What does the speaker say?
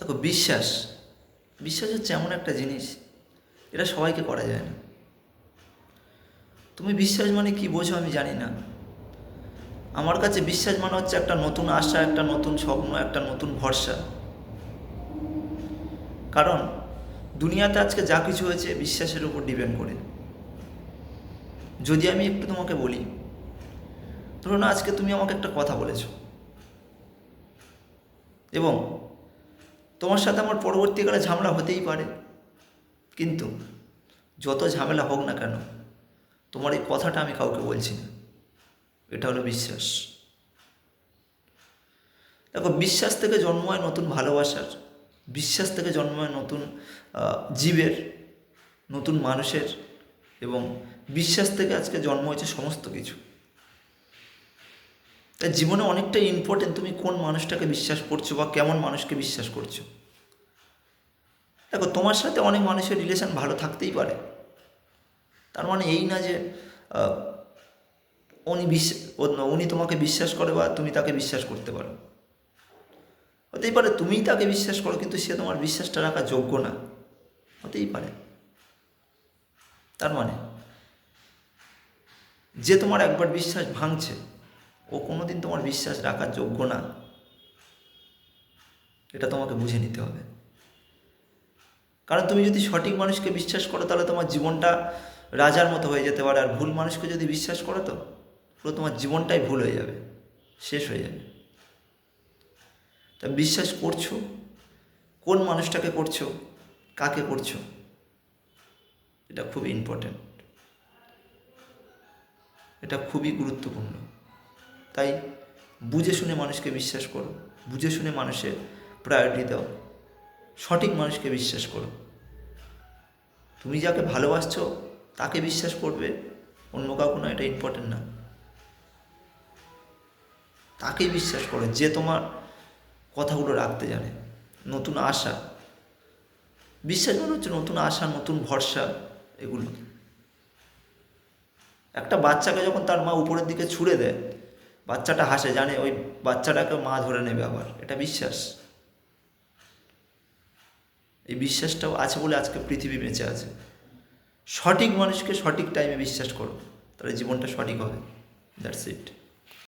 দেখো, বিশ্বাস বিশ্বাস হচ্ছে এমন একটা জিনিস, এটা সবাইকে করা যায় না। তুমি বিশ্বাস মানে কি বোঝো আমি জানি না। আমার কাছে বিশ্বাস মানে হচ্ছে একটা নতুন আশা, একটা নতুন স্বপ্ন, একটা নতুন ভরসা। কারণ, দুনিয়াতে আজকে যা কিছু হয়েছে বিশ্বাসের উপর ডিপেন্ড করে। যদি আমি একটু তোমাকে বলি, ধরো না আজকে তুমি আমাকে একটা কথা বলেছ। এবং তোমার সাথে আমার পরবর্তীকালে ঝামেলা হতেই পারে। কিন্তু যত ঝামেলা হোক না কেন, তোমার এই কথাটা আমি কাউকে বলছি না। এটা হলো বিশ্বাস। দেখো, বিশ্বাস থেকে জন্ম হয় নতুন ভালোবাসার, বিশ্বাস থেকে জন্ম হয় নতুন জীবের, নতুন মানুষের এবং বিশ্বাস থেকে আজকে জন্ম হয়েছে সমস্ত কিছু। তাই জীবনে অনেকটাই ইম্পর্টেন্ট তুমি কোন মানুষটাকে বিশ্বাস করছ বা কেমন মানুষকে বিশ্বাস করছ? দেখো, তোমার সাথে অনেক মানুষের রিলেশন ভালো থাকতেই পারে। তার মানে এই না যে উনি বিশ্বাস উনি তোমাকে বিশ্বাস করে বা তুমি তাকে বিশ্বাস করতে পারো। হতেই পারে তুমিই তাকে বিশ্বাস করো, কিন্তু সে তোমার বিশ্বাসটা রাখার যোগ্য না। হতেই পারে। তার মানে যে তোমার একবার বিশ্বাস ভাঙছে ও কোনোদিন তোমার বিশ্বাস রাখার যোগ্য না। এটা তোমাকে বুঝে নিতে হবে। কারণ তুমি যদি সঠিক মানুষকে বিশ্বাস করো, তাহলে তোমার জীবনটা রাজার মতো হয়ে যেতে পারে। আর ভুল মানুষকে যদি বিশ্বাস করো তো, পুরো তোমার জীবনটাই ভুল হয়ে যাবে, শেষ হয়ে যাবে। তা বিশ্বাস করছ? কোন মানুষটাকে করছ? কাকে করছ? এটা খুবই ইম্পর্ট্যান্ট এটা খুবই গুরুত্বপূর্ণ। তাই বুঝে শুনে মানুষকে বিশ্বাস করো, বুঝে শুনে মানুষের প্রায়োরিটি দাও, সঠিক মানুষকে বিশ্বাস করো। তুমি যাকে ভালোবাসছ, তাকে বিশ্বাস করবে, অন্য কাউকে না, এটা ইম্পর্টেন্ট না। তাকেই বিশ্বাস করো, যে তোমার কথাগুলো রাখতে জানে। নতুন আশা। বিশ্বাস মানে হচ্ছে নতুন আশা, নতুন ভরসা, এগুলো। একটা বাচ্চাকে যখন তার মা উপরের দিকে ছুড়ে দেয় বাচ্চাটা হাসে, জানে ওই বাচ্চাটাকে মা ধরে নেবে আবার। এটা বিশ্বাস। এই বিশ্বাসটাও আছে বলে আজকে পৃথিবী বেঁচে আছে। সঠিক মানুষকে সঠিক টাইমে বিশ্বাস করো, তাহলে জীবনটা সঠিক হবে। That's it